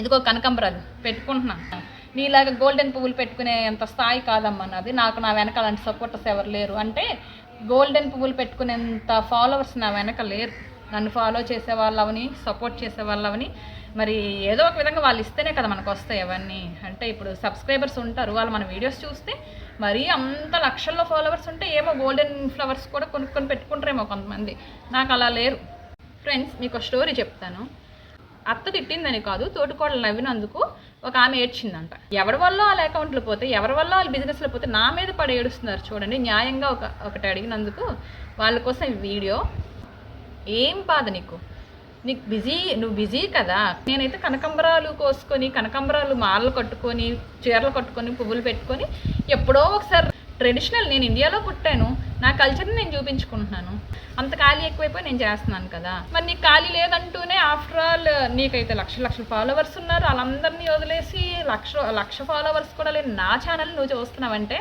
ఇదిగో కనకంబరాలు పెట్టుకుంటున్నా. నీలాగా గోల్డెన్ పువ్వులు పెట్టుకునే అంత స్థాయి కాదమ్మా నాది. నాకు నా వెనక అలాంటి సపోర్టర్స్ ఎవరు లేరు. అంటే గోల్డెన్ పువ్వులు పెట్టుకునేంత ఫాలోవర్స్ నా వెనక లేరు. నన్ను ఫాలో చేసే వాళ్ళవని సపోర్ట్ చేసే వాళ్ళవని మరి ఏదో ఒక విధంగా వాళ్ళు ఇస్తేనే కదా మనకు వస్తాయి అవన్నీ. అంటే ఇప్పుడు సబ్స్క్రైబర్స్ ఉంటారు. వాళ్ళు మన వీడియోస్ చూస్తే మరీ అంత లక్షల్లో ఫాలోవర్స్ ఉంటే ఏమో గోల్డెన్ ఫ్లవర్స్ కూడా కొనుక్కొని పెట్టుకుంటారేమో కొంతమంది. నాకు అలా లేరు. ఫ్రెండ్స్ మీకు ఒక స్టోరీ చెప్తాను. అత్త తిట్టిందని కాదు తోటికోడలు నవ్వినందుకు ఒక ఆమె ఏడ్చిందంట. ఎవరి వల్ల వాళ్ళ అకౌంట్లు పోతే ఎవరి వల్ల వాళ్ళ బిజినెస్లో పోతే నా మీద పడి ఏడుస్తున్నారు చూడండి. న్యాయంగా ఒక ఒకటి అడిగినందుకు వాళ్ళ కోసం వీడియో. ఏం బాధ నీకు? నీకు బిజీ నువ్వు బిజీ కదా. నేనైతే కనకంబరాలు కోసుకొని కనకంబరాలు మాలలు కట్టుకొని చీరలు కట్టుకొని పువ్వులు పెట్టుకొని ఎప్పుడో ఒకసారి ట్రెడిషనల్ నేను ఇండియాలో పుట్టాను. నా కల్చర్ని నేను చూపించుకుంటున్నాను. అంత ఖాళీ ఎక్కువైపోయి నేను చేస్తున్నాను కదా. మరి నీకు ఖాళీ లేదంటూనే ఆఫ్టర్ ఆల్ నీకైతే లక్ష లక్షల ఫాలోవర్స్ ఉన్నారు. వాళ్ళందరినీ వదిలేసి లక్ష లక్ష ఫాలోవర్స్ కూడా లేని నా ఛానల్ నువ్వు చూస్తున్నావంటే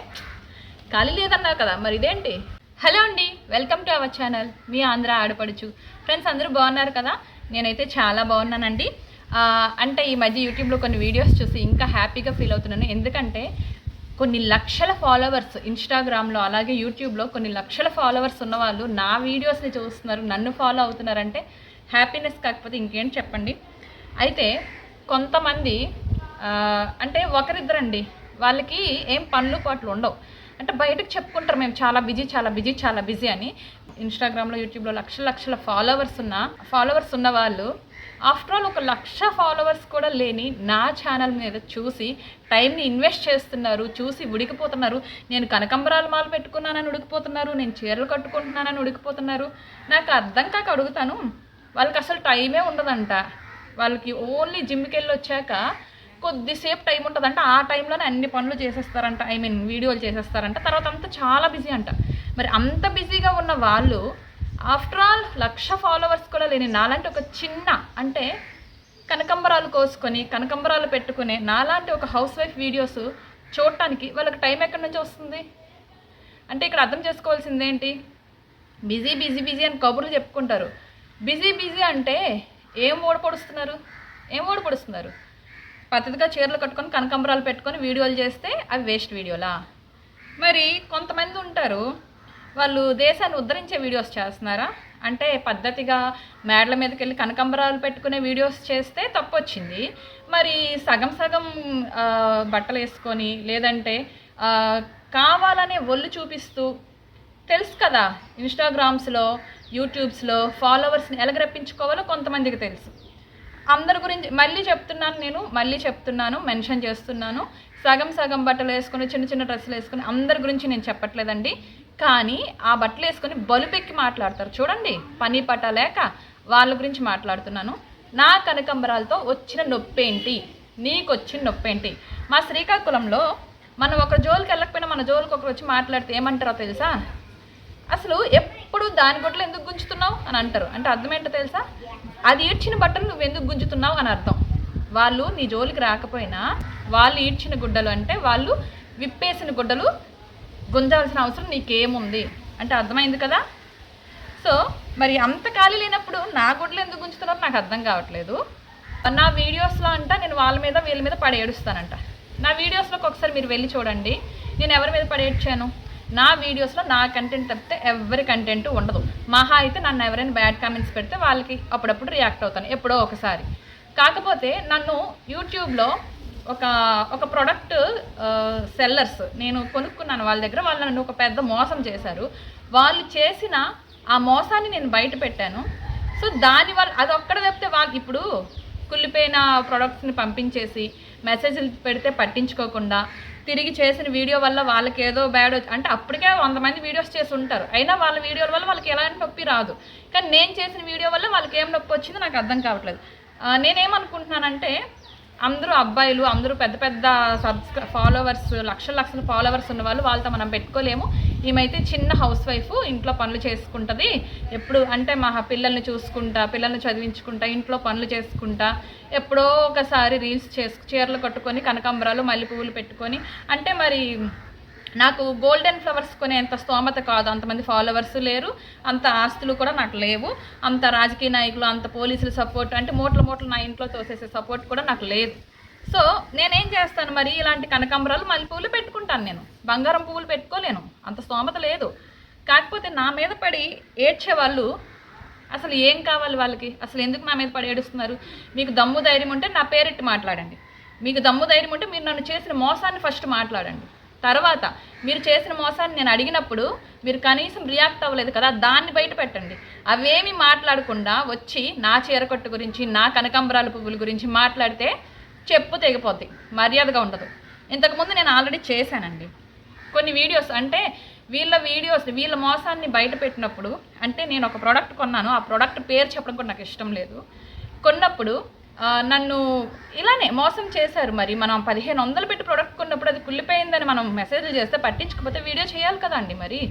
ఖాళీ లేదన్నావు కదా. మరి ఇదేంటి? హలో అండి. వెల్కమ్ టు అవర్ ఛానల్ మీ ఆంధ్ర ఆడపడుచు. ఫ్రెండ్స్ అందరూ బాగున్నారు కదా? నేనైతే చాలా బాగున్నానండి. అంటే ఈ మధ్య యూట్యూబ్లో కొన్ని వీడియోస్ చూసి ఇంకా హ్యాపీగా ఫీల్ అవుతున్నాను. ఎందుకంటే కొన్ని లక్షల ఫాలోవర్స్ ఇన్స్టాగ్రామ్లో అలాగే యూట్యూబ్లో కొన్ని లక్షల ఫాలోవర్స్ ఉన్న వాళ్ళు నా వీడియోస్ని చూస్తున్నారు నన్ను ఫాలో అవుతున్నారంటే హ్యాపీనెస్ కాకపోతే ఇంకేంటి చెప్పండి. అయితే కొంతమంది అంటే ఒకరిద్దరండి వాళ్ళకి ఏం పనులు పాటలు ఉండవు. అంటే బయటకు చెప్పుకుంటారు మేము చాలా బిజీ చాలా బిజీ చాలా బిజీ అని. ఇన్స్టాగ్రామ్లో యూట్యూబ్లో లక్షల లక్షల ఫాలోవర్స్ ఉన్న ఫాలోవర్స్ ఉన్న వాళ్ళు ఆఫ్టర్ ఆల్ ఒక లక్ష ఫాలోవర్స్ కూడా లేని నా ఛానల్ మీద చూసి టైంని ఇన్వెస్ట్ చేస్తున్నారు చూసి ఉడికిపోతున్నారు. నేను కనకంబరాలు మాలు పెట్టుకున్నానని ఉడికిపోతున్నారు నేను చీరలు కట్టుకుంటున్నానని ఉడికిపోతున్నారు. నాకు అర్థం కాక అడుగుతాను వాళ్ళకి అసలు టైమే ఉండదంట. వాళ్ళకి ఓన్లీ జిమ్కి వెళ్ళి వచ్చాక కొద్దిసేపు టైం ఉంటుందంట. ఆ టైంలోనే అన్ని పనులు చేసేస్తారంట. ఐ మీన్ వీడియోలు చేసేస్తారంట. తర్వాత అంతా చాలా బిజీ అంట. మరి అంత బిజీగా ఉన్న వాళ్ళు ఆఫ్టర్ ఆల్ లక్ష ఫాలోవర్స్ కూడా లేని నాలాంటి ఒక చిన్న అంటే కనకంబరాలు కోసుకొని కనకంబరాలు పెట్టుకునే నాలాంటి ఒక హౌస్ వైఫ్ వీడియోస్ చూడటానికి వాళ్ళకి టైం ఎక్కడి నుంచి వస్తుంది? అంటే ఇక్కడ అర్థం చేసుకోవాల్సింది ఏంటి? బిజీ బిజీ బిజీ అని కబుర్లు చెప్పుకుంటారు. బిజీ బిజీ అంటే ఏం ఓడపొడుస్తున్నారు? ఏం ఓడపొడుస్తున్నారు? పద్ధతిగా చీరలు కట్టుకొని కనకంబరాలు పెట్టుకొని వీడియోలు చేస్తే అవి వేస్ట్ వీడియోలా మరి కొంతమంది ఉంటారు వాళ్ళు దేశాన్ని ఉద్ధరించే వీడియోస్ చేస్తున్నారా? అంటే పద్ధతిగా మేడల మీదకి వెళ్ళి కనకంబరాలు పెట్టుకునే వీడియోస్ చేస్తే తప్పొచ్చింది. మరి సగం సగం బట్టలు వేసుకొని లేదంటే కావాలనే ఒళ్ళు చూపిస్తూ తెలుసు కదా ఇన్స్టాగ్రామ్స్లో యూట్యూబ్స్లో ఫాలోవర్స్ని ఎలగరప్పించుకోవాలో కొంతమందికి తెలుసు. అందరి గురించి మళ్ళీ చెప్తున్నాను నేను మళ్ళీ చెప్తున్నాను మెన్షన్ చేస్తున్నాను. సగం సగం బట్టలు వేసుకుని చిన్న చిన్న డ్రెస్సులు వేసుకుని అందరి గురించి నేను చెప్పట్లేదండి. కానీ ఆ బట్టలు వేసుకొని బలుపెక్కి మాట్లాడతారు. చూడండి పని పట్ట లేక వాళ్ళ గురించి మాట్లాడుతున్నాను. నా కనకంబరాలతో వచ్చిన నొప్పేంటి? నీకు వచ్చిన నొప్పేంటి? మా శ్రీకాకుళంలో మనం ఒక జోలికి వెళ్ళకపోయినా మన జోలికి ఒకరు వచ్చి మాట్లాడితే ఏమంటారో తెలుసా? అసలు ఎప్పుడు దాని గుడ్లు ఎందుకు గుంజుతున్నావు అని అంటారు. అంటే అర్థం ఏంటో తెలుసా? అది ఈడ్చిన బట్టలు నువ్వు ఎందుకు గుంజుతున్నావు అని అర్థం. వాళ్ళు నీ జోలికి రాకపోయినా వాళ్ళు ఈడ్చిన గుడ్డలు అంటే వాళ్ళు విప్పేసిన గుడ్డలు గుంజాల్సిన అవసరం నీకేముంది? అంటే అర్థమైంది కదా? సో మరి అంత ఖాళీ లేనప్పుడు నా గుడ్లు ఎందుకు గుంజుతున్నారో నాకు అర్థం కావట్లేదు. నా వీడియోస్లో అంట నేను వాళ్ళ మీద వీళ్ళ మీద పడేడుస్తానంట నా వీడియోస్లోకి ఒకసారి మీరు వెళ్ళి చూడండి. నేను ఎవరి మీద పడేడ్చాను నా వీడియోస్లో నా కంటెంట్ తప్పితే ఎవరి కంటెంట్ ఉండదు. మహా అయితే నన్ను ఎవరైనా బ్యాడ్ కామెంట్స్ పెడితే వాళ్ళకి అప్పుడప్పుడు రియాక్ట్ అవుతాను ఎప్పుడో ఒకసారి. కాకపోతే నన్ను యూట్యూబ్లో ఒక ఒక ప్రోడక్ట్ సెల్లర్స్ నేను కొనుక్కున్నాను వాళ్ళ దగ్గర. వాళ్ళు నన్ను ఒక పెద్ద మోసం చేశారు. వాళ్ళు చేసిన ఆ మోసాన్ని నేను బయట పెట్టాను. సో దానివల్ల అది ఒక్కడ చెప్తే వాళ్ళు ఇప్పుడు కుళ్ళిపోయిన ప్రోడక్ట్స్ని పంపించేసి మెసేజ్లు పెడితే పట్టించుకోకుండా తిరిగి చేసిన వీడియో వల్ల వాళ్ళకి ఏదో బ్యాడ్ అంటే అప్పటికే వంద మంది వీడియోస్ చేసి ఉంటారు. అయినా వాళ్ళ వీడియోల వల్ల వాళ్ళకి ఎలాంటి నొప్పి రాదు. కానీ నేను చేసిన వీడియో వల్ల వాళ్ళకి ఏం నొప్పి వచ్చిందో నాకు అర్థం కావట్లేదు. నేనేమనుకుంటున్నానంటే అందరూ అబ్బాయిలు అందరూ పెద్ద పెద్ద సబ్స్క్రై ఫాలోవర్స్ లక్షల లక్షల ఫాలోవర్స్ ఉన్న వాళ్ళు వాళ్ళతో మనం పెట్టుకోలేము. ఈమెతే చిన్న హౌస్ వైఫ్ ఇంట్లో పనులు చేసుకుంటుంది. ఎప్పుడు అంటే మా పిల్లల్ని చూసుకుంటా పిల్లల్ని చదివించుకుంటా ఇంట్లో పనులు చేసుకుంటా ఎప్పుడో ఒకసారి రీల్స్ చేసు చీరలు కట్టుకొని కనకాంబరాలు మల్లె పువ్వులు పెట్టుకొని అంటే మరి నాకు గోల్డెన్ ఫ్లవర్స్ కొనేంత స్తోమత కాదు అంతమంది ఫాలోవర్స్ లేరు అంత ఆస్తులు కూడా నాకు లేవు అంత రాజకీయ నాయకులు అంత పోలీసుల సపోర్ట్ అంటే మూటల మూటలు నా ఇంట్లో తోసేసే సపోర్ట్ కూడా నాకు లేదు. సో నేనేం చేస్తాను మరి? ఇలాంటి కనకాంబరాలు మల్లె పువ్వులు పెట్టుకుంటాను నేను. బంగారం పువ్వులు పెట్టుకోలేను. అంత స్తోమత లేదు. కాకపోతే నా మీద పడి ఏడ్చే వాళ్ళు అసలు ఏం కావాలి వాళ్ళకి? అసలు ఎందుకు నా మీద పడి ఏడుస్తున్నారు? మీకు దమ్ము ధైర్యం ఉంటే నా పేరెట్టి మాట్లాడండి. మీకు దమ్ము ధైర్యం ఉంటే మీరు నన్ను చేసిన మోసాన్ని ఫస్ట్ మాట్లాడండి. తర్వాత మీరు చేసిన మోసాన్ని నేను అడిగినప్పుడు మీరు కనీసం రియాక్ట్ అవ్వలేదు కదా దాన్ని బయట పెట్టండి. అవేమి మాట్లాడకుండా వచ్చి నా చీరకొట్టు గురించి నా కనకాంబరాల పువ్వుల గురించి మాట్లాడితే చెప్పు తెగిపోద్ది మర్యాదగా ఉండదు. ఇంతకుముందు నేను ఆల్రెడీ చేశానండి. కొన్ని వీడియోస్ అంటే వీళ్ళ వీడియోస్ వీళ్ళ మోసాన్ని బయట పెట్టినప్పుడు అంటే నేను ఒక ప్రోడక్ట్ కొన్నాను ఆ ప్రోడక్ట్ పేరు చెప్పడం కూడా నాకు ఇష్టం లేదు. కొన్నప్పుడు నన్ను ఇలానే మోసం చేశారు మరి. మనం పదిహేను వందలు పెట్టి ప్రోడక్ట్ కొన్నప్పుడు అది కుళ్ళిపోయిందని మనం మెసేజ్లు చేస్తే పట్టించుకోకపోతే వీడియో చేయాలి కదండి మరి.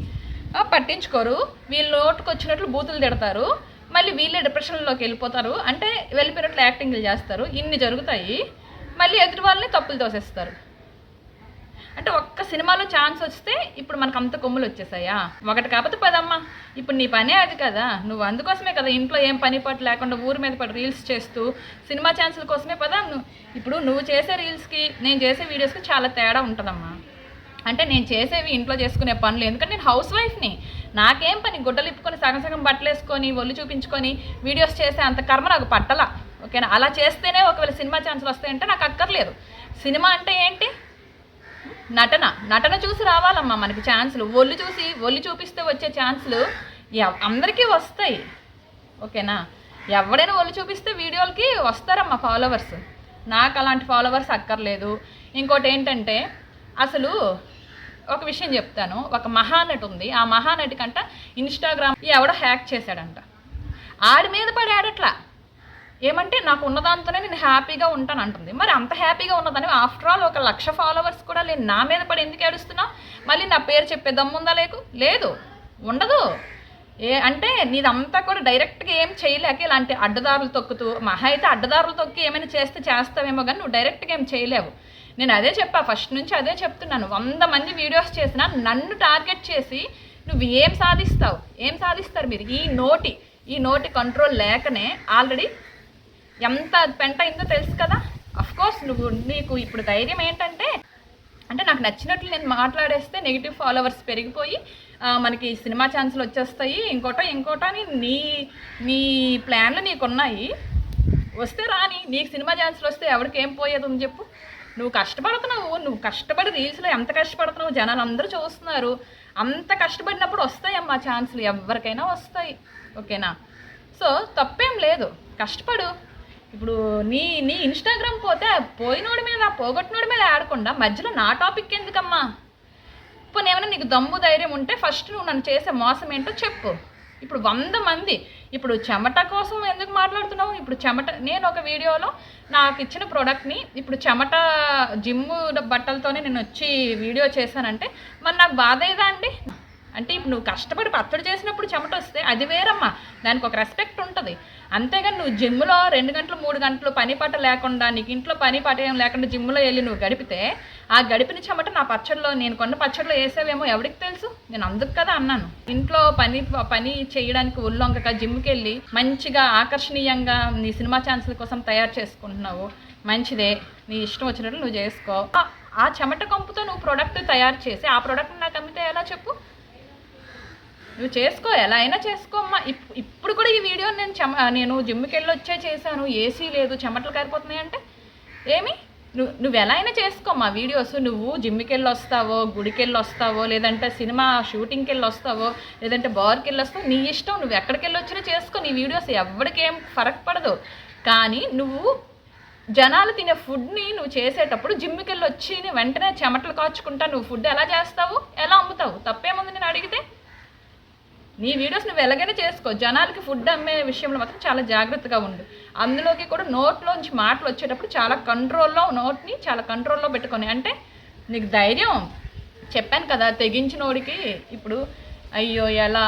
పట్టించుకోరు. వీళ్ళు నోటుకు వచ్చినట్లు బూతులు తిడతారు. మళ్ళీ వీళ్ళే డిప్రెషన్లోకి వెళ్ళిపోతారు. అంటే వెళ్ళిపోయినట్లు యాక్టింగ్లు చేస్తారు. ఇన్ని జరుగుతాయి. మళ్ళీ ఎదుటి వాళ్ళని తప్పులు తోసేస్తారు. అంటే ఒక్క సినిమాలో ఛాన్స్ వస్తే ఇప్పుడు మనకు అంత కొమ్ములు వచ్చేసాయా? ఒకటి కాకపోతే పదమ్మా. ఇప్పుడు నీ పనే అది కదా. నువ్వు అందుకోసమే కదా ఇంట్లో ఏం పని పాటు లేకుండా ఊరి మీద పడి రీల్స్ చేస్తూ సినిమా ఛాన్సుల కోసమే పదా నువ్వు? ఇప్పుడు నువ్వు చేసే రీల్స్కి నేను చేసే వీడియోస్కి చాలా తేడా ఉంటుందమ్మా. అంటే నేను చేసేవి ఇంట్లో చేసుకునే పనులు. ఎందుకంటే నేను హౌస్ వైఫ్ని నాకేం పని? గుడ్డలు ఇప్పుకొని సగం సగం బట్టలు వేసుకొని ఒళ్ళు చూపించుకొని వీడియోస్ చేసే అంత కర్మ నాకు పట్టలా. ఓకేనా? అలా చేస్తేనే ఒకవేళ సినిమా ఛాన్సులు వస్తాయంటే నాకు అక్కర్లేదు. సినిమా అంటే ఏంటి? నటన నటన చూసి రావాలమ్మా మనకి ఛాన్సులు. ఒళ్ళు చూసి ఒళ్ళు చూపిస్తే వచ్చే ఛాన్సులు అందరికీ వస్తాయి. ఓకేనా? ఎవడైనా ఒళ్ళు చూపిస్తే వీడియోలకి వస్తారమ్మా ఫాలోవర్స్. నాకు అలాంటి ఫాలోవర్స్ అక్కర్లేదు. ఇంకోటి ఏంటంటే అసలు ఒక విషయం చెప్తాను. ఒక మహానటి ఉంది. ఆ మహానటి కంట ఇన్స్టాగ్రామ్ ఎవడో హ్యాక్ చేశాడంట. ఆడి మీద పడి ఆడట్లా. ఏమంటే నాకు ఉన్నదాంతోనే నేను హ్యాపీగా ఉంటాను అంటుంది. మరి అంత హ్యాపీగా ఉన్నదని ఆఫ్టర్ ఆల్ ఒక లక్ష ఫాలోవర్స్ కూడా లేని నా మీద పడి ఎందుకు ఏడుస్తున్నా? మళ్ళీ నా పేరు చెప్పే దమ్ముందా లేకు? లేదు. ఉండదు. ఏ అంటే నీదంతా కూడా డైరెక్ట్గా ఏం చేయలేక ఇలాంటి అడ్డదారులు తొక్కుతూ మహా అయితే అడ్డదారులు తొక్కి ఏమైనా చేస్తే చేస్తావేమో కానీ నువ్వు డైరెక్ట్గా ఏం చేయలేవు. నేను అదే చెప్పా ఫస్ట్ నుంచి అదే చెప్తున్నాను. వంద మంది వీడియోస్ చేసినా నన్ను టార్గెట్ చేసి నువ్వు ఏం సాధిస్తావు? ఏం సాధిస్తారు మీరు? ఈ నోటి ఈ నోటి కంట్రోల్ లేకనే ఆల్రెడీ ఎంత పెంట అయిందో తెలుసు కదా? అఫ్కోర్స్ నువ్వు నీకు ఇప్పుడు ధైర్యం ఏంటంటే అంటే నాకు నచ్చినట్లు నేను మాట్లాడేస్తే నెగిటివ్ ఫాలోవర్స్ పెరిగిపోయి మనకి సినిమా ఛాన్సులు వచ్చేస్తాయి ఇంకోటో ఇంకోటో అని నీ నీ ప్లాన్లు నీకున్నాయి వస్తే రాని నీకు సినిమా ఛాన్సులు వస్తే ఎవరికి ఏం పోయేది ఉంది చెప్పు. నువ్వు కష్టపడుతున్నావు నువ్వు కష్టపడి రీల్స్లో ఎంత కష్టపడుతున్నావు జనాలు అందరూ చూస్తున్నారు. అంత కష్టపడినప్పుడు వస్తాయమ్మా ఛాన్సులు ఎవరికైనా వస్తాయి. ఓకేనా? సో తప్పేం లేదు. కష్టపడు. ఇప్పుడు నీ నీ ఇన్స్టాగ్రామ్ పోతే పోయినోడి మీద పోగొట్టినోడి మీద ఆడకుండా మధ్యలో నా టాపిక్ ఎందుకమ్మా? ఇప్పుడు ఏమైనా నీకు దమ్ము ధైర్యం ఉంటే ఫస్ట్ నువ్వు నన్ను చేసే మోసం ఏంటో చెప్పు. ఇప్పుడు వంద మంది ఇప్పుడు చెమట కోసం ఎందుకు మాట్లాడుతున్నావు? ఇప్పుడు చెమట నేను ఒక వీడియోలో నాకు ఇచ్చిన ప్రోడక్ట్ని ఇప్పుడు చెమట జిమ్ బట్టలతోనే నేను వచ్చి వీడియో చేశానంటే మరి నాకు బాధ ఏదా అండి? అంటే ఇప్పుడు నువ్వు కష్టపడి పచ్చడి చేసినప్పుడు చెమట వస్తే అది వేరమ్మా. దానికి ఒక రెస్పెక్ట్ ఉంటుంది. అంతేగాని నువ్వు జిమ్లో రెండు గంటలు మూడు గంటలు పని పాట లేకుండా నీకు ఇంట్లో పని పాట ఏం లేకుండా జిమ్లో వెళ్ళి నువ్వు గడిపితే ఆ గడిపిన చెమట నా పచ్చడిలో నేను కొన్న పచ్చడిలో వేసేవేమో ఎవరికి తెలుసు? నేను అందుకు కదా అన్నాను. ఇంట్లో పని పని చేయడానికి ఒళ్ళొంకక జిమ్కి వెళ్ళి మంచిగా ఆకర్షణీయంగా నీ సినిమా ఛాన్సుల కోసం తయారు చేసుకుంటున్నావు. మంచిదే. నీ ఇష్టం వచ్చినట్లు నువ్వు చేసుకో. ఆ- ఆ చెమట కంపుతో నువ్వు ప్రోడక్ట్ తయారు చేసి ఆ ప్రోడక్ట్ నాకు అమ్మితే ఎలా చెప్పు? నువ్వు చేసుకో ఎలా అయినా చేసుకోమ్మా ఇప్- ఇప్పుడు కూడా ఈ వీడియో నేను చెమ నేను జిమ్కి వెళ్ళి వచ్చే చేశాను ఏసీ లేదు చెమటలు కారిపోతున్నాయి అంటే ఏమి? నువ్వు నువ్వు ఎలా అయినా చేసుకోమ్మా వీడియోస్. నువ్వు జిమ్కి వెళ్ళి వస్తావో గుడికి వెళ్ళి వస్తావో లేదంటే సినిమా షూటింగ్కి వెళ్ళి వస్తావో లేదంటే బార్కి వెళ్ళి వస్తావో నీ ఇష్టం. నువ్వు ఎక్కడికి వెళ్ళి వచ్చినా చేసుకో. నీ వీడియోస్ ఎవరికేం ఫరక్ పడదు. కానీ నువ్వు జనాలు తినే ఫుడ్ని నువ్వు చేసేటప్పుడు జిమ్కి వెళ్ళి వచ్చి వెంటనే చెమటలు కాచుకుంటా నువ్వు ఫుడ్ ఎలా చేస్తావు? ఎలా అమ్ముతావు? తప్పేముంది నేను అడిగితే? నీ వీడియోస్ నువ్వు ఎలాగైనా చేసుకో. జనాలకి ఫుడ్ అమ్మే విషయంలో మాత్రం చాలా జాగ్రత్తగా ఉండు. అందులోకి కూడా నోట్లోంచి మాటలు వచ్చేటప్పుడు చాలా కంట్రోల్లో నోట్ని చాలా కంట్రోల్లో పెట్టుకొని అంటే నీకు ధైర్యం. చెప్పాను కదా తెగించినోడికి ఇప్పుడు అయ్యో ఎలా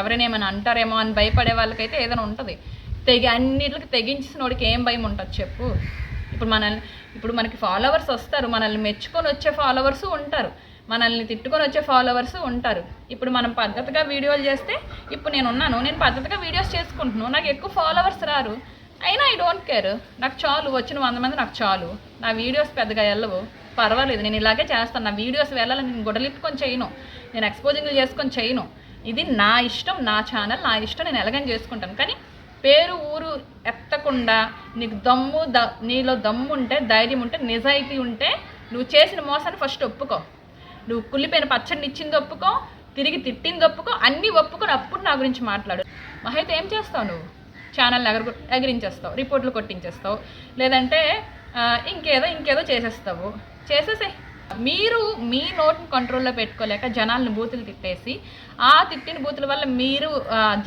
ఎవరైనా ఏమైనా అంటారేమో అని భయపడే వాళ్ళకైతే ఏదైనా ఉంటుంది. తెగి అన్నిటికి తెగించినోడికి ఏం భయం ఉంటుంది చెప్పు. ఇప్పుడు మనల్ని ఇప్పుడు మనకి ఫాలోవర్స్ వస్తారు మనల్ని మెచ్చుకొని వచ్చే ఫాలోవర్స్ ఉంటారు. మనల్ని తిట్టుకొని వచ్చే ఫాలోవర్స్ ఉంటారు. ఇప్పుడు మనం పద్ధతిగా వీడియోలు చేస్తే ఇప్పుడు నేను ఉన్నాను నేను పద్ధతిగా వీడియోస్ చేసుకుంటున్నాను నాకు ఎక్కువ ఫాలోవర్స్ రారు. అయినా ఐ డోంట్ కేర్ నాకు చాలు వచ్చిన వంద మంది నాకు చాలు. నా వీడియోస్ పెద్దగా వెళ్ళవు పర్వాలేదు నేను ఇలాగే చేస్తాను. నా వీడియోస్ వెళ్ళాలని నేను గుడలిప్పుకొని చేయను. నేను ఎక్స్పోజింగ్లు చేసుకొని చేయను. ఇది నా ఇష్టం నా ఛానల్ నా ఇష్టం నేను ఎలాగని చేసుకుంటాను. కానీ పేరు ఊరు ఎత్తకుండా నీకు దమ్ము ద నీలో దమ్ము ఉంటే ధైర్యం ఉంటే నిజాయితీ ఉంటే నువ్వు చేసిన మోసాన్ని ఫస్ట్ ఒప్పుకో. నువ్వు కుళ్ళిపోయిన పచ్చడిని ఇచ్చింది ఒప్పుకో తిరిగి తిట్టింది ఒప్పుకో అన్నీ ఒప్పుకొని అప్పుడు నా గురించి మాట్లాడు. మహైతే ఏం చేస్తావు నువ్వు? ఛానల్ ఎగర ఎగిరించేస్తావు రిపోర్ట్లు కొట్టించేస్తావు లేదంటే ఇంకేదో ఇంకేదో చేసేస్తావు. చేసేసే మీరు మీ నోట్ని కంట్రోల్లో పెట్టుకోలేక జనాలను బూతులు తిట్టేసి ఆ తిట్టిన బూతుల వల్ల మీరు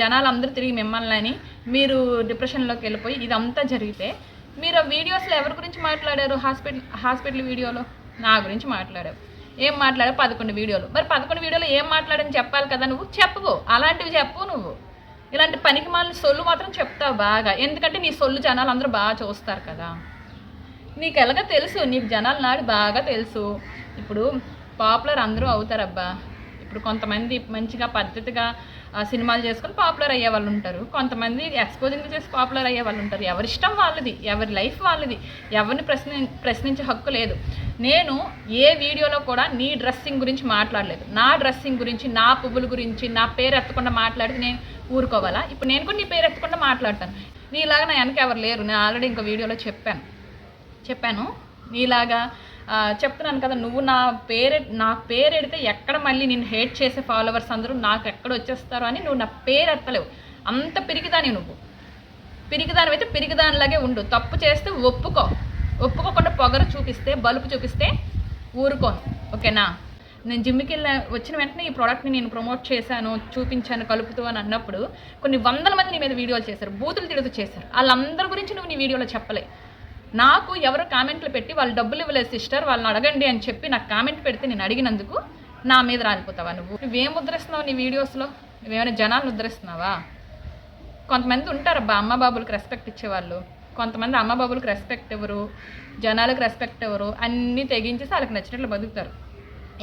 జనాలు అందరూ తిరిగి మిమ్మల్ని అని మీరు డిప్రెషన్లోకి వెళ్ళిపోయి ఇదంతా జరిగితే మీరు ఆ వీడియోస్లో ఎవరి గురించి మాట్లాడారు? హాస్పిటల్ హాస్పిటల్ వీడియోలో? నా గురించి మాట్లాడారు ఏం మాట్లాడే పదకొండు వీడియోలు. మరి పదకొండు వీడియోలు ఏం మాట్లాడని చెప్పాలి కదా నువ్వు? చెప్పవు అలాంటివి చెప్పు నువ్వు. ఇలాంటి పనికి మాలిన సొల్లు మాత్రం చెప్తావు బాగా. ఎందుకంటే నీ సొల్లు జనాలు అందరూ బాగా చూస్తారు కదా. నీకు ఎలాగ తెలుసు. నీకు జనాలు నాడు బాగా తెలుసు. ఇప్పుడు పాపులర్ అందరూ అవుతారబ్బా. ఇప్పుడు కొంతమంది మంచిగా పద్ధతిగా సినిమాలు చేసుకొని పాపులర్ అయ్యే వాళ్ళు ఉంటారు. కొంతమంది ఎక్స్పోజింగ్ చేసి పాపులర్ అయ్యే వాళ్ళు ఉంటారు. ఎవరి ఇష్టం వాళ్ళది ఎవరి లైఫ్ వాళ్ళది ఎవరిని ప్రశ్ని ప్రశ్నించే హక్కు లేదు. నేను ఏ వీడియోలో కూడా నీ డ్రెస్సింగ్ గురించి మాట్లాడలేదు. నా డ్రెస్సింగ్ గురించి నా పువ్వుల గురించి నా పేరు ఎత్తకుండా మాట్లాడితే నేను ఊరుకోవాలా? ఇప్పుడు నేను కూడా నీ పేరు ఎత్తకుండా మాట్లాడతాను. నీలాగా నా వెనక ఎవరు లేరు. నేను ఆల్రెడీ ఇంకో వీడియోలో చెప్పాను. చెప్పాను. నీలాగా చెప్తున్నాను కదా నువ్వు నా పేరు నా పేరు ఎడితే ఎక్కడ మళ్ళీ నేను హేట్ చేసే ఫాలోవర్స్ అందరూ నాకు ఎక్కడ వచ్చేస్తారు అని నువ్వు నా పేరు ఎత్తలేవు. అంత పిరికిదాని నువ్వు. పిరికిదాని అయితే పిరికిదానిలాగే ఉండు. తప్పు చేస్తే ఒప్పుకో. ఒప్పుకోకుండా పొగరు చూపిస్తే బలుపు చూపిస్తే ఊరుకోను. ఓకేనా? నేను జిమ్కి వెళ్ళి వచ్చిన వెంటనే ఈ ప్రోడక్ట్ని నేను ప్రమోట్ చేశాను చూపించాను కలుపుతూ అని అన్నప్పుడు కొన్ని వందల మంది నీ మీద వీడియోలు చేశారు బూతులు తిడుతూ చేశారు. వాళ్ళందరి గురించి నువ్వు నీ వీడియోలో చెప్పలే. నాకు ఎవరు కామెంట్లు పెట్టి వాళ్ళు డబ్బులు ఇవ్వలేదు సిస్టర్ వాళ్ళని అడగండి అని చెప్పి నాకు కామెంట్ పెడితే నేను అడిగినందుకు నా మీద రాలిపోతావా నువ్వు? నువ్వేం ముద్రిస్తున్నావు నీ వీడియోస్లో? నువ్వేమైనా జనాలు ఉద్రిస్తున్నావా కొంతమంది ఉంటారబ్బా అమ్మ బాబులకు రెస్పెక్ట్ ఇచ్చేవాళ్ళు. కొంతమంది అమ్మ బాబులకు రెస్పెక్ట్ ఎవరు జనాలకు రెస్పెక్ట్ ఎవరు అన్నీ తెగించేసి వాళ్ళకి నచ్చినట్లు బతుకుతారు.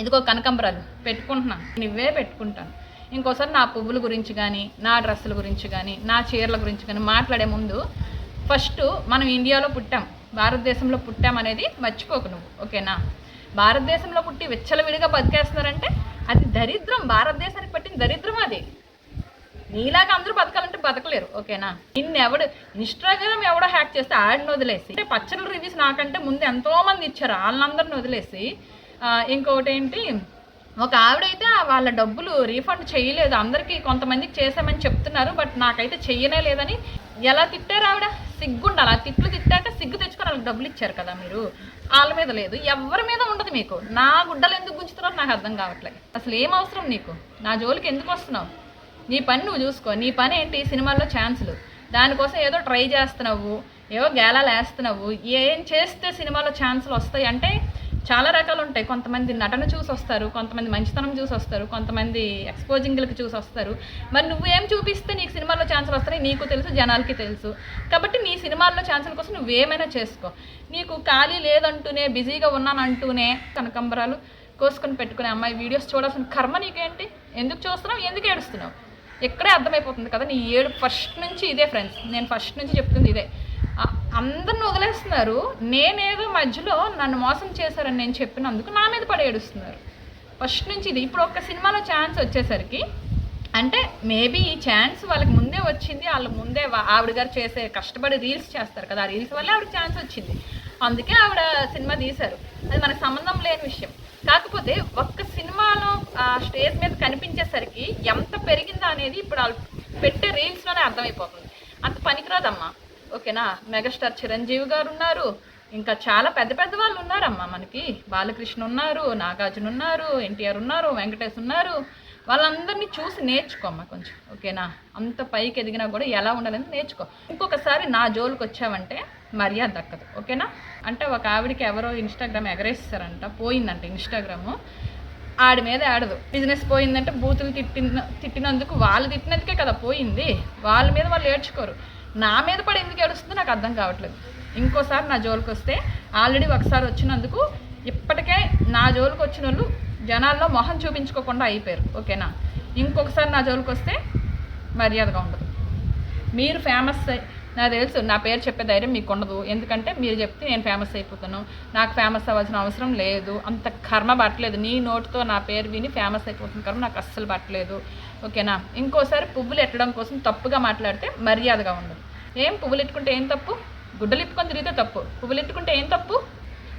ఇదిగో కనకంబరాలు పెట్టుకుంటున్నా నువ్వే పెట్టుకుంటాను. ఇంకోసారి నా పువ్వుల గురించి కానీ నా డ్రెస్సుల గురించి కానీ నా చీరల గురించి కానీ మాట్లాడే ముందు ఫస్ట్ మనం ఇండియాలో పుట్టాం. భారతదేశంలో పుట్టామనేది మర్చిపోకు నువ్వు ఓకేనా? భారతదేశంలో పుట్టి విచ్చలవిడిగా బతికేస్తున్నారంటే అది దరిద్రం భారతదేశానికి పట్టిన దరిద్రం అది. నీలాగా అందరూ బతకాలంటే బతకలేరు ఓకేనా? నిన్నెవడు ఇన్స్టాగ్రామ్ ఎవడో హ్యాక్ చేస్తే ఆడిని వదిలేసి అంటే పచ్చళ్ళ రివ్యూస్ నాకంటే ముందు ఎంతోమంది ఇచ్చారు వాళ్ళందరిని వదిలేసి. ఇంకొకటి ఏంటి? ఒక ఆవిడైతే వాళ్ళ డబ్బులు రీఫండ్ చేయలేదు అందరికీ కొంతమందికి చేసామని చెప్తున్నారు బట్ నాకైతే చెయ్యనే లేదని ఎలా తిట్టారు ఆవిడ? సిగ్గుండాలి. ఆ తిట్లు తిట్టాక సిగ్గు తెచ్చుకొని వాళ్ళకి డబ్బులు ఇచ్చారు కదా మీరు. వాళ్ళ మీద లేదు. ఎవరి మీద ఉండదు మీకు. నా గుడ్డలు ఎందుకు గుంచుతున్నారో నాకు అర్థం కావట్లేదు అసలు ఏం అవసరం నీకు? నా జోలికి ఎందుకు వస్తున్నావు? నీ పని నువ్వు చూసుకో. నీ పని ఏంటి? సినిమాల్లో ఛాన్సులు. దానికోసం ఏదో ట్రై చేస్తున్నావు. ఏవో గేలాలు వేస్తున్నావు ఏం చేస్తే సినిమాలో ఛాన్సులు వస్తాయి అంటే చాలా రకాలు ఉంటాయి కొంతమంది నటన చూసి వస్తారు కొంతమంది మంచితనం చూసి వస్తారు కొంతమంది ఎక్స్పోజింగ్లకు చూసి వస్తారు మరి నువ్వు ఏం చూపిస్తే నీకు సినిమాల్లో ఛాన్సులు వస్తాయి? నీకు తెలుసు జనాలకి తెలుసు. కాబట్టి నీ సినిమాల్లో ఛాన్సుల కోసం నువ్వేమైనా చేసుకో. నీకు ఖాళీ లేదంటూనే బిజీగా ఉన్నానంటూనే కనకంబరాలు కోసుకొని పెట్టుకునే అమ్మాయి వీడియోస్ చూడాల్సిన కర్మ నీకేంటి? ఎందుకు చూస్తున్నావు? ఎందుకు ఏడుస్తున్నావు? ఇక్కడే అర్థమైపోతుంది కదా నీ ఏడు ఫస్ట్ నుంచి ఇదే ఫ్రెండ్స్ నేను ఫస్ట్ నుంచి చెప్తుంది ఇదే. అందరిని వదిలేస్తున్నారు. నేనేదో మధ్యలో నన్ను మోసం చేశారని నేను చెప్పినందుకు నా మీద పడి ఏడుస్తున్నారు. ఫస్ట్ నుంచి ఇది ఇప్పుడు ఒక సినిమాలో ఛాన్స్ వచ్చేసరికి అంటే మేబీ ఈ ఛాన్స్ వాళ్ళకి ముందే వచ్చింది వాళ్ళ ముందే వా- ఆవిడ గారు చేసే కష్టపడి రీల్స్ చేస్తారు కదా ఆ రీల్స్ వల్ల ఆవిడ ఛాన్స్ వచ్చింది. అందుకే ఆవిడ సినిమా తీశారు. అది మనకు సంబంధం లేని విషయం. కాకపోతే ఒక్క సినిమాలో ఆ స్టేజ్ మీద కనిపించేసరికి ఎంత పెరిగిందా అనేది ఇప్పుడు వాళ్ళు పెట్టే రీల్స్లోనే అర్థమైపోతుంది. అంత పనికిరాదమ్మా. ఓకేనా? మెగాస్టార్ చిరంజీవి గారు ఉన్నారు. ఇంకా చాలా పెద్ద పెద్ద వాళ్ళు ఉన్నారమ్మా మనకి. బాలకృష్ణ ఉన్నారు నాగార్జున ఉన్నారు ఎన్టీఆర్ ఉన్నారు వెంకటేష్ ఉన్నారు. వాళ్ళందరినీ చూసి నేర్చుకోమ్మా కొంచెం ఓకేనా? అంత పైకి ఎదిగినా కూడా ఎలా ఉండాలని నేర్చుకో. ఇంకొకసారి నా జోలికి వచ్చావంటే మర్యాద దక్కదు ఓకేనా? అంటే ఒక ఆవిడకి ఎవరో ఇన్స్టాగ్రామ్ ఎగరేస్తారంట పోయిందంట ఇన్స్టాగ్రాము. ఆడి మీద ఆడదు. బిజినెస్ పోయిందంటే బూతులు తిట్టిన తిట్టినందుకు వాళ్ళు తిట్టినందుకే కదా పోయింది. వాళ్ళ మీద వాళ్ళు ఏడ్చుకోరు. నా మీద పడి ఎందుకు ఏడుస్తుందో నాకు అర్థం కావట్లేదు. ఇంకోసారి నా జోలికి వస్తే ఆల్రెడీ ఒకసారి వచ్చినందుకు ఇప్పటికే నా జోలికి వచ్చిన వాళ్ళు జనాల్లో మొహం చూపించుకోకుండా అయిపోయారు. ఓకేనా? ఇంకొకసారి నా జోలికి వస్తే మర్యాదగా ఉండదు. మీరు ఫేమస్ నాకు తెలుసు నా పేరు చెప్పే ధైర్యం మీకు ఉండదు. ఎందుకంటే మీరు చెప్తే నేను ఫేమస్ అయిపోతాను. నాకు ఫేమస్ అవ్వాల్సిన అవసరం లేదు. అంత కర్మ పట్టలేదు. నీ నోటితో నా పేరు విని ఫేమస్ అయిపోతున్న కర్మ నాకు అస్సలు పట్టలేదు. ఓకేనా? ఇంకోసారి పువ్వులు ఎట్టడం కోసం తప్పుగా మాట్లాడితే మర్యాదగా ఉండదు. ఏం పువ్వులు ఎట్టుకుంటే ఏం తప్పు? గుడ్డలు ఇప్పుకొని తిరిగితే తప్పు. పువ్వులు ఎట్టుకుంటే ఏం తప్పు?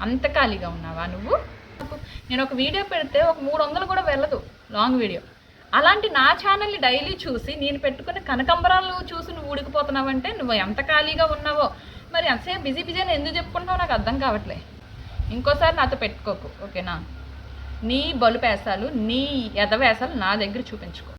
అంత ఖాళీగా ఉన్నావా నువ్వు? నేను ఒక వీడియో పెడితే ఒక మూడు వందలు కూడా వెళ్ళదు. లాంగ్ వీడియో అలాంటి నా ఛానల్ని డైలీ చూసి నేను పెట్టుకునే కనకంబరాలు చూసి నువ్వు ఊడికిపోతున్నావంటే నువ్వు ఎంత ఖాళీగా ఉన్నావో. మరి అంతసేపు బిజీ బిజీ అని ఎందుకు చెప్పుకుంటున్నావు నాకు అర్థం కావట్లే. ఇంకోసారి నాతో పెట్టుకోకు ఓకేనా? నీ బలుపేసాలు నీ ఎదవేసాలు నా దగ్గర చూపించుకో.